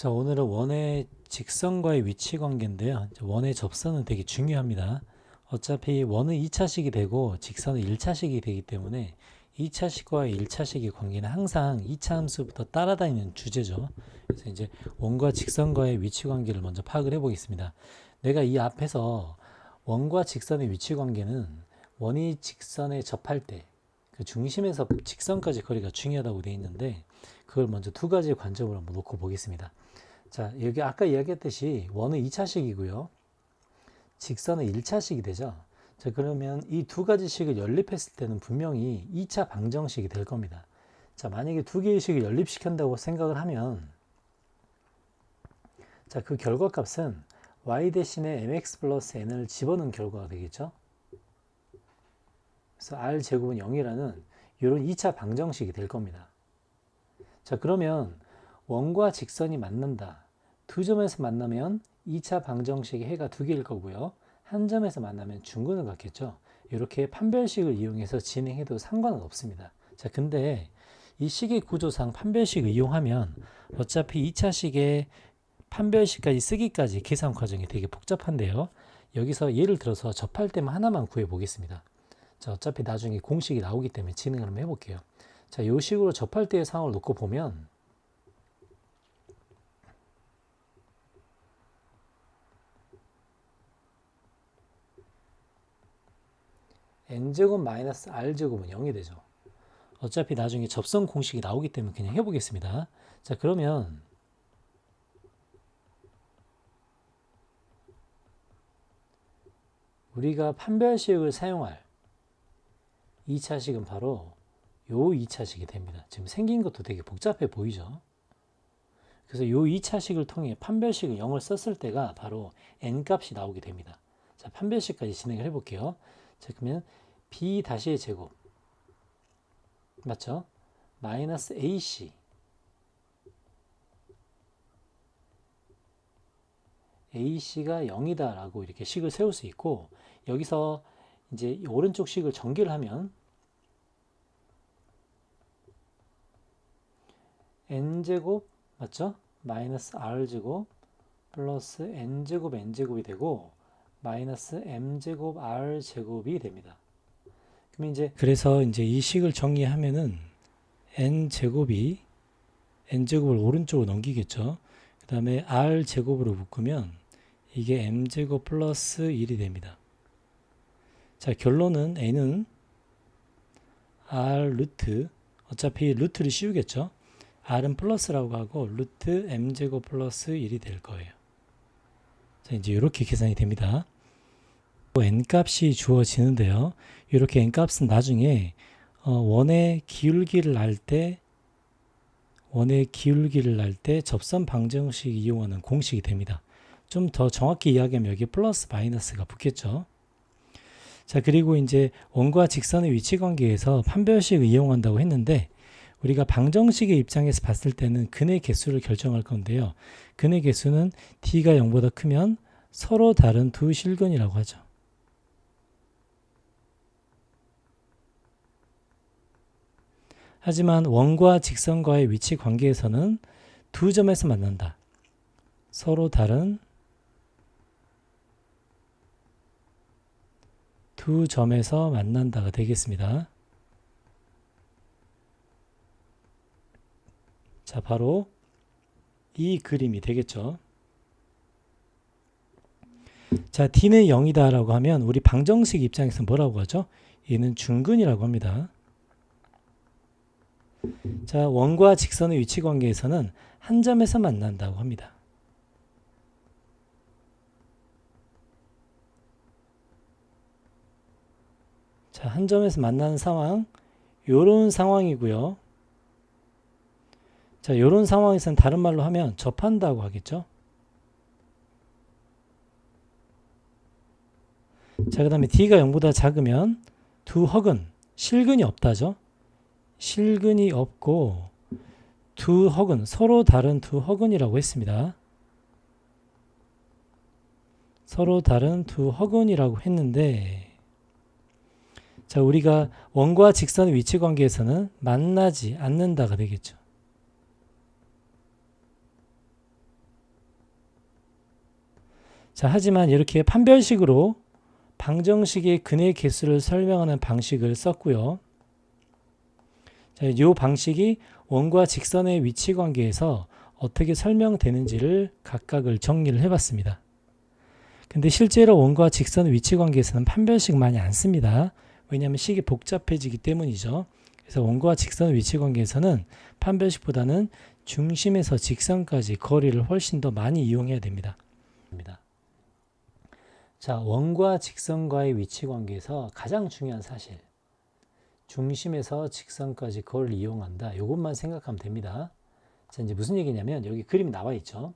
자, 오늘은 원의 직선과의 위치 관계인데요. 원의 접선은 되게 중요합니다. 어차피 원은 2차식이 되고 직선은 1차식이 되기 때문에 2차식과 1차식의 관계는 항상 2차 함수부터 따라다니는 주제죠. 그래서 이제 원과 직선과의 위치 관계를 먼저 파악을 해보겠습니다. 내가 이 앞에서 원과 직선의 위치 관계는 원이 직선에 접할 때 그 중심에서 직선까지 거리가 중요하다고 되어 있는데 그걸 먼저 두 가지 관점으로 한번 놓고 보겠습니다. 자, 여기 아까 이야기했듯이 원은 2차식이고요. 직선은 1차식이 되죠. 자, 그러면 이 두 가지 식을 연립했을 때는 분명히 2차 방정식이 될 겁니다. 자, 만약에 두 개의 식을 연립시킨다고 생각을 하면 자, 그 결과값은 y 대신에 mx 플러스 n을 집어넣은 결과가 되겠죠. 그래서 r 제곱은 0이라는 이런 2차 방정식이 될 겁니다. 자, 그러면 원과 직선이 만난다. 두 점에서 만나면 2차 방정식의 해가 두 개일 거고요. 한 점에서 만나면 중근을 갖겠죠. 이렇게 판별식을 이용해서 진행해도 상관은 없습니다. 자, 근데 이 식의 구조상 판별식을 이용하면 어차피 2차식의 판별식까지 쓰기까지 계산 과정이 되게 복잡한데요. 여기서 예를 들어서 접할 때만 하나만 구해 보겠습니다. 자, 어차피 나중에 공식이 나오기 때문에 진행을 한번 해볼게요. 자, 이 식으로 접할 때의 상황을 놓고 보면 n제곱 마이너스 r제곱은 0이 되죠. 어차피 나중에 접선 공식이 나오기 때문에 그냥 해보겠습니다. 자, 그러면 우리가 판별식을 사용할 2차식은 바로 요 2차식이 됩니다. 지금 생긴 것도 되게 복잡해 보이죠? 그래서 요 2차식을 통해 판별식을 0을 썼을 때가 바로 n 값이 나오게 됩니다. 자, 판별식까지 진행을 해볼게요. 자, 그러면 b 다시의 제곱 맞죠? 마이너스 ac ac가 0이다 라고 이렇게 식을 세울 수 있고 여기서 이제 오른쪽 식을 전개를 하면 n제곱 맞죠? 마이너스 r제곱 플러스 n제곱 n제곱이 되고 마이너스 m제곱 r제곱이 됩니다. 그럼 이제 그래서 이제 이 식을 정리하면은 n제곱이 n제곱을 오른쪽으로 넘기겠죠. 그 다음에 r제곱으로 묶으면 이게 m제곱 플러스 1이 됩니다. 자, 결론은 n은 r 루트 어차피 루트를 씌우겠죠. R은 플러스라고 하고 루트 m제곱 플러스 1이 될 거예요. 자, 이제 이렇게 계산이 됩니다. n 값이 주어지는데요. 이렇게 n 값은 나중에 어, 원의 기울기를 알 때 원의 기울기를 알 때 접선 방정식 이용하는 공식이 됩니다. 좀 더 정확히 이야기하면 여기 플러스 마이너스가 붙겠죠. 자, 그리고 이제 원과 직선의 위치 관계에서 판별식을 이용한다고 했는데 우리가 방정식의 입장에서 봤을 때는 근의 개수를 결정할 건데요. 근의 개수는 t가 0보다 크면 서로 다른 두 실근이라고 하죠. 하지만 원과 직선과의 위치 관계에서는 두 점에서 만난다. 서로 다른 두 점에서 만난다가 되겠습니다. 자, 바로 이 그림이 되겠죠. 자, t는 0이다 라고 하면 우리 방정식 입장에서 뭐라고 하죠? 얘는 중근이라고 합니다. 자, 원과 직선의 위치 관계에서는 한 점에서 만난다고 합니다. 자, 한 점에서 만나는 상황, 요런 상황이고요. 자, 요런 상황에서는 다른 말로 하면 접한다고 하겠죠. 자, 그 다음에 D가 0보다 작으면 두 헉은 실근이 없다죠. 실근이 없고 두 헉은 서로 다른 두 헉은이라고 했습니다. 서로 다른 두 헉은이라고 했는데 자 우리가 원과 직선의 위치 관계에서는 만나지 않는다가 되겠죠. 자, 하지만 이렇게 판별식으로 방정식의 근의 개수를 설명하는 방식을 썼고요. 자, 이 방식이 원과 직선의 위치 관계에서 어떻게 설명되는지를 각각을 정리를 해봤습니다. 근데 실제로 원과 직선의 위치 관계에서는 판별식 많이 안 씁니다. 왜냐하면 식이 복잡해지기 때문이죠. 그래서 원과 직선의 위치 관계에서는 판별식보다는 중심에서 직선까지 거리를 훨씬 더 많이 이용해야 됩니다. 자, 원과 직선과의 위치 관계에서 가장 중요한 사실. 중심에서 직선까지 거리를 이용한다. 이것만 생각하면 됩니다. 자, 이제 무슨 얘기냐면 여기 그림이 나와 있죠.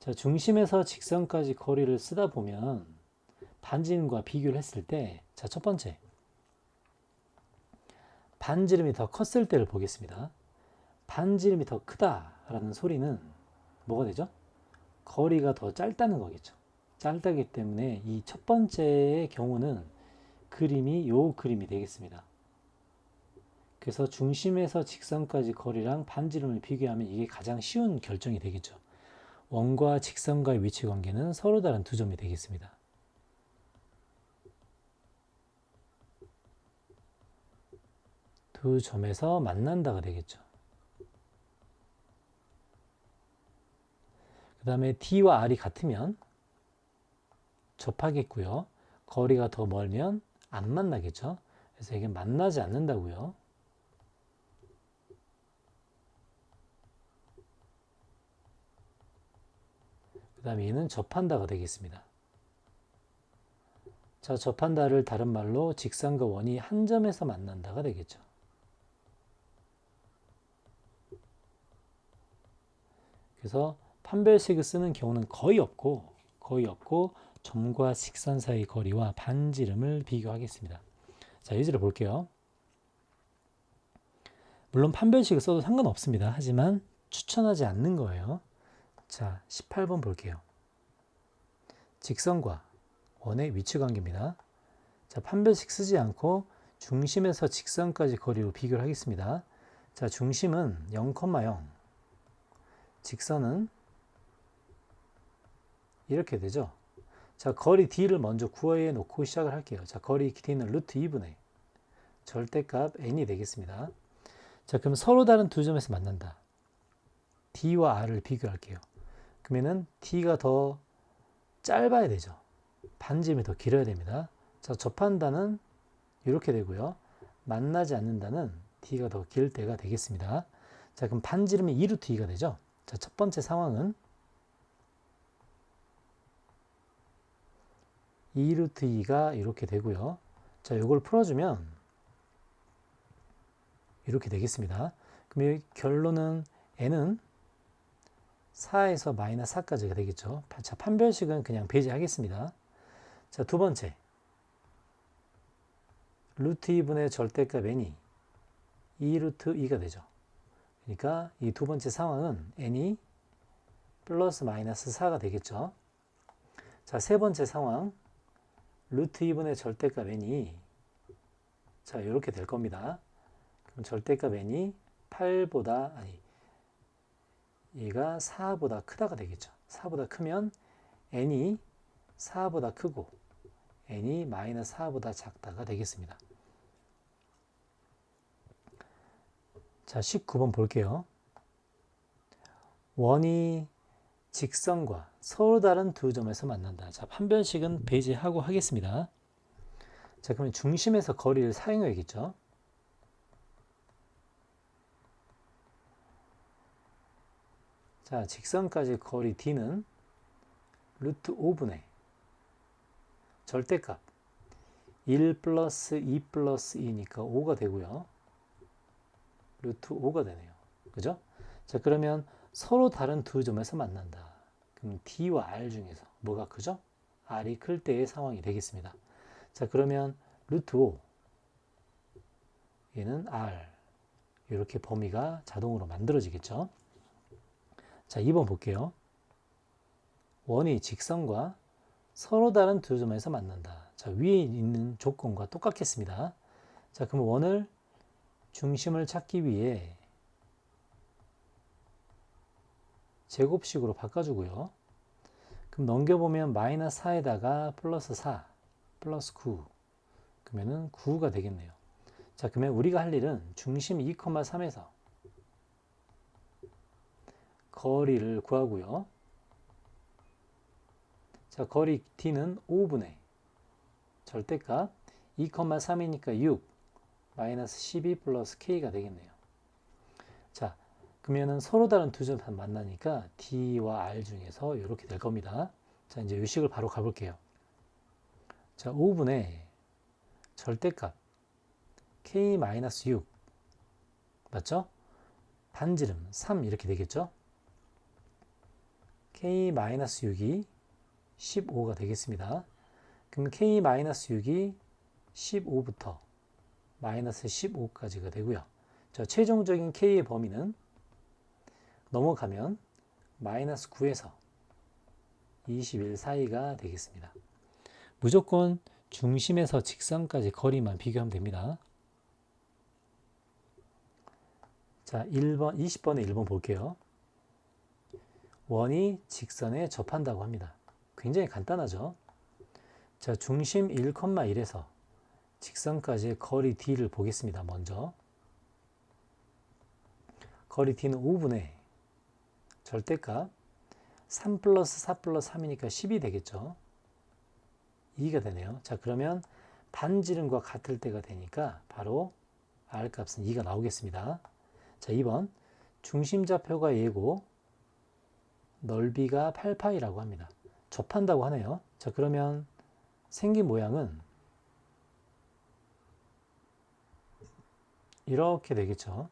자, 중심에서 직선까지 거리를 쓰다 보면 반지름과 비교를 했을 때, 자, 첫 번째. 반지름이 더 컸을 때를 보겠습니다. 반지름이 더 크다라는 소리는 뭐가 되죠? 거리가 더 짧다는 거겠죠. 짧다기 때문에 이 첫 번째의 경우는 그림이 요 그림이 되겠습니다. 그래서 중심에서 직선까지 거리랑 반지름을 비교하면 이게 가장 쉬운 결정이 되겠죠. 원과 직선과의 위치 관계는 서로 다른 두 점이 되겠습니다. 두 점에서 만난다가 되겠죠. 그 다음에 D와 R이 같으면 접하겠고요. 거리가 더 멀면 안 만나겠죠. 그래서 이게 만나지 않는다고요. 그 다음에 얘는 접한다가 되겠습니다. 자, 접한다를 다른 말로 직선과 원이 한 점에서 만난다가 되겠죠. 그래서 판별식을 쓰는 경우는 거의 없고 거의 없고 점과 직선 사이 거리와 반지름을 비교하겠습니다. 자, 예제를 볼게요. 물론 판별식을 써도 상관없습니다. 하지만 추천하지 않는 거예요. 자, 18번 볼게요. 직선과 원의 위치 관계입니다. 자, 판별식 쓰지 않고 중심에서 직선까지 거리로 비교를 하겠습니다. 자, 중심은 0,0, 직선은 이렇게 되죠. 자, 거리 d를 먼저 구해 놓고 시작을 할게요. 자, 거리 d는 루트 2분의 절대값 n이 되겠습니다. 자, 그럼 서로 다른 두 점에서 만난다. d와 r을 비교할게요. 그러면은 d가 더 짧아야 되죠. 반지름이 더 길어야 됩니다. 자, 접한다는 이렇게 되고요. 만나지 않는다는 d가 더 길 때가 되겠습니다. 자, 그럼 반지름이 2루트 2가 되죠. 자, 첫 번째 상황은 2 루트 2가 이렇게 되고요. 자, 이걸 풀어주면 이렇게 되겠습니다. 그럼 결론은 n은 4에서 마이너스 4까지가 되겠죠. 자, 판별식은 그냥 배제하겠습니다. 자, 두 번째. 루트 2분의 절대값 n이 2 루트 2가 되죠. 그러니까 이 두 번째 상황은 n이 플러스 마이너스 4가 되겠죠. 자, 세 번째 상황. 루트 2분의 절대값 n이 자, 이렇게 될 겁니다. 그럼 절대값 n이 8보다 아니 얘가 4보다 크다가 되겠죠. 4보다 크면 n이 4보다 크고 n이 마이너스 4보다 작다가 되겠습니다. 자, 19번 볼게요. 원이 직선과 서로 다른 두 점에서 만난다. 자, 판별식은 배제하고 하겠습니다. 자, 그러면 중심에서 거리를 사용해야겠죠. 자, 직선까지 거리 d는 루트 5분의 절대값 1 플러스 2 플러스 2니까 5가 되고요. 루트 5가 되네요. 그죠? 자, 그러면 서로 다른 두 점에서 만난다. 그럼 D와 R 중에서 뭐가 크죠? R이 클 때의 상황이 되겠습니다. 자, 그러면 루트 5 얘는 R 이렇게 범위가 자동으로 만들어지겠죠? 자, 2번 볼게요. 원이 직선과 서로 다른 두 점에서 만난다. 자, 위에 있는 조건과 똑같겠습니다. 자, 그럼 원을 중심을 찾기 위해 제곱식으로 바꿔주고요. 그럼 넘겨보면 마이너스 4에다가 플러스 4, 플러스 9. 그러면은 9가 되겠네요. 자, 그러면 우리가 할 일은 중심 2,3에서 거리를 구하고요. 자, 거리 t는 5분의 절대값 2,3이니까 6 마이너스 12 플러스 k가 되겠네요. 자, 그러면은 서로 다른 두점 만나니까 d와 r 중에서 이렇게 될 겁니다. 자, 이제 요식을 바로 가볼게요. 자, 5분의 절대값 k 마이너스 6 맞죠? 반지름 3 이렇게 되겠죠? k 마이너스 6이 15가 되겠습니다. 그럼 k 마이너스 6이 15부터 마이너스 15까지가 되고요. 자, 최종적인 k의 범위는 넘어가면 마이너스 9에서 21 사이가 되겠습니다. 무조건 중심에서 직선까지 거리만 비교하면 됩니다. 자, 1번, 20번에 1번 볼게요. 원이 직선에 접한다고 합니다. 굉장히 간단하죠? 자, 중심 1,1에서 직선까지의 거리 d를 보겠습니다. 먼저. 거리 d는 5분의 절대값 3 플러스 4 플러스 3이니까 10이 되겠죠. 2가 되네요. 자, 그러면 반지름과 같을 때가 되니까 바로 R 값은 2가 나오겠습니다. 자, 2번. 중심좌표가 예고 넓이가 8파이라고 합니다. 접한다고 하네요. 자, 그러면 생긴 모양은 이렇게 되겠죠.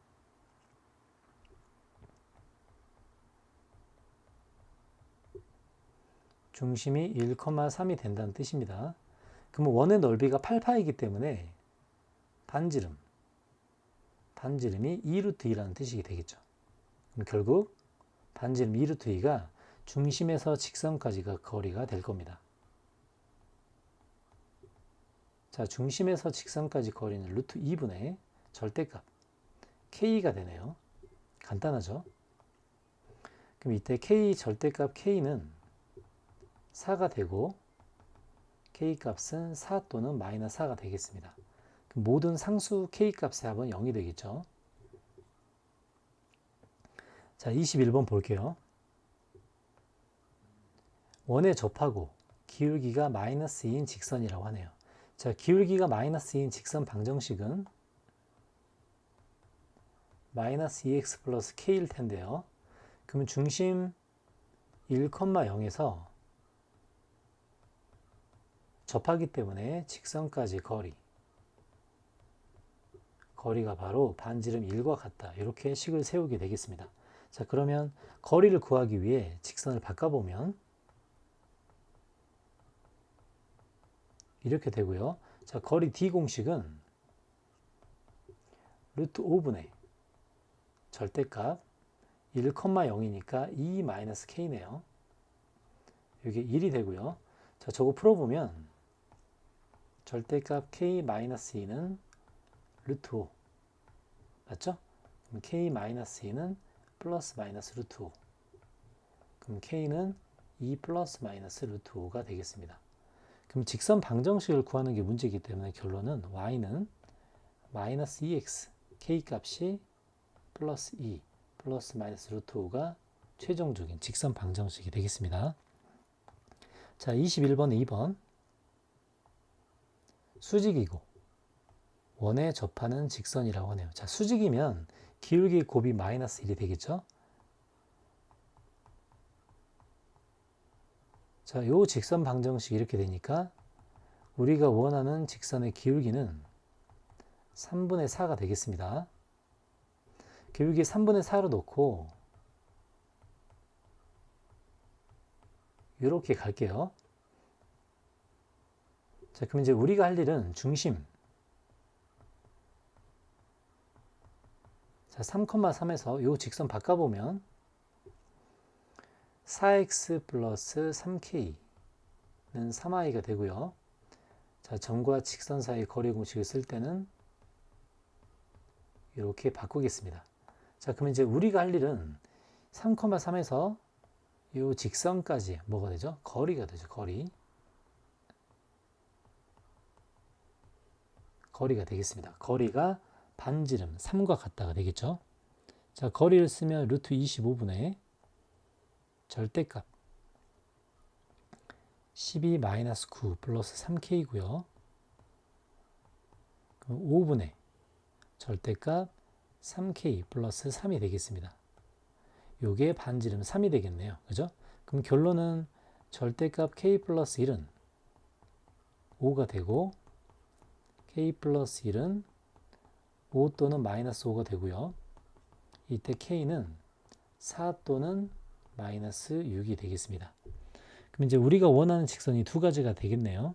중심이 1,3이 된다는 뜻입니다. 그러면 원의 넓이가 8파이기 때문에 반지름, 반지름이 2루트 2라는 뜻이 되겠죠. 그럼 결국 반지름 2루트 2가 중심에서 직선까지가 거리가 될 겁니다. 자, 중심에서 직선까지 거리는 루트 2분의 절대값 k가 되네요. 간단하죠? 그럼 이때 k 절대값 k는 4가 되고 k 값은 4 또는 마이너스 4가 되겠습니다. 모든 상수 k 값의 합은 0이 되겠죠. 자, 21번 볼게요. 원에 접하고 기울기가 마이너스 2인 직선이라고 하네요. 자, 기울기가 마이너스 2인 직선 방정식은 마이너스 2x 플러스 k일 텐데요. 그러면 중심 1,0에서 접하기 때문에 직선까지 거리 거리가 바로 반지름 1과 같다. 이렇게 식을 세우게 되겠습니다. 자, 그러면 거리를 구하기 위해 직선을 바꿔보면 이렇게 되고요. 자, 거리 D 공식은 루트 5분의 절대값 1,0이니까 2-k네요. 이게 1이 되고요. 자, 저거 풀어보면 절대값 k-2는 루트 5 맞죠? 그럼 k-2는 플러스 마이너스 루트 5 그럼 k는 2 플러스 마이너스 루트 5가 되겠습니다. 그럼 직선 방정식을 구하는 게 문제이기 때문에 결론은 y는 마이너스 2x k 값이 플러스 2 플러스 마이너스 루트 5가 최종적인 직선 방정식이 되겠습니다. 자, 21번, 2번. 수직이고 원에 접하는 직선이라고 하네요. 자, 수직이면 기울기 곱이 마이너스 1이 되겠죠? 자, 요 직선 방정식 이렇게 되니까 우리가 원하는 직선의 기울기는 3분의 4가 되겠습니다. 기울기 3분의 4로 놓고 이렇게 갈게요. 자, 그럼 이제 우리가 할 일은 중심 자, 3,3에서 요 직선 바꿔보면 4x 플러스 3k는 3i가 되고요. 자, 점과 직선 사이 거리 공식을 쓸 때는 이렇게 바꾸겠습니다. 자, 그러면 이제 우리가 할 일은 3,3에서 이 직선까지 뭐가 되죠? 거리가 되죠. 거리. 거리가 되겠습니다. 거리가 반지름 3과 같다가 되겠죠. 자, 거리를 쓰면 루트 25분의 절대값 12-9 플러스 3k고요. 그럼 5분의 절대값 3k 플러스 3이 되겠습니다. 요게 반지름 3이 되겠네요. 그죠? 그럼 결론은 절대값 k 플러스 1은 5가 되고 k 플러스 1은 5 또는 마이너스 5가 되고요. 이때 k는 4 또는 마이너스 6이 되겠습니다. 그럼 이제 우리가 원하는 직선이 두 가지가 되겠네요.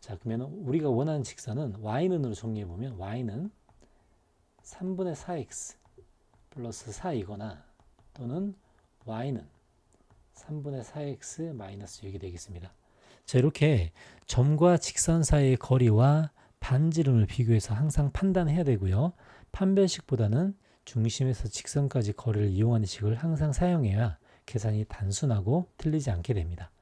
자, 그러면 우리가 원하는 직선은 y는으로 정리해 보면 y는 3분의 4x 플러스 4이거나 또는 y는 3분의 4x 마이너스 6이 되겠습니다. 자, 이렇게 점과 직선 사이의 거리와 반지름을 비교해서 항상 판단해야 되고요. 판별식보다는 중심에서 직선까지 거리를 이용하는 식을 항상 사용해야 계산이 단순하고 틀리지 않게 됩니다.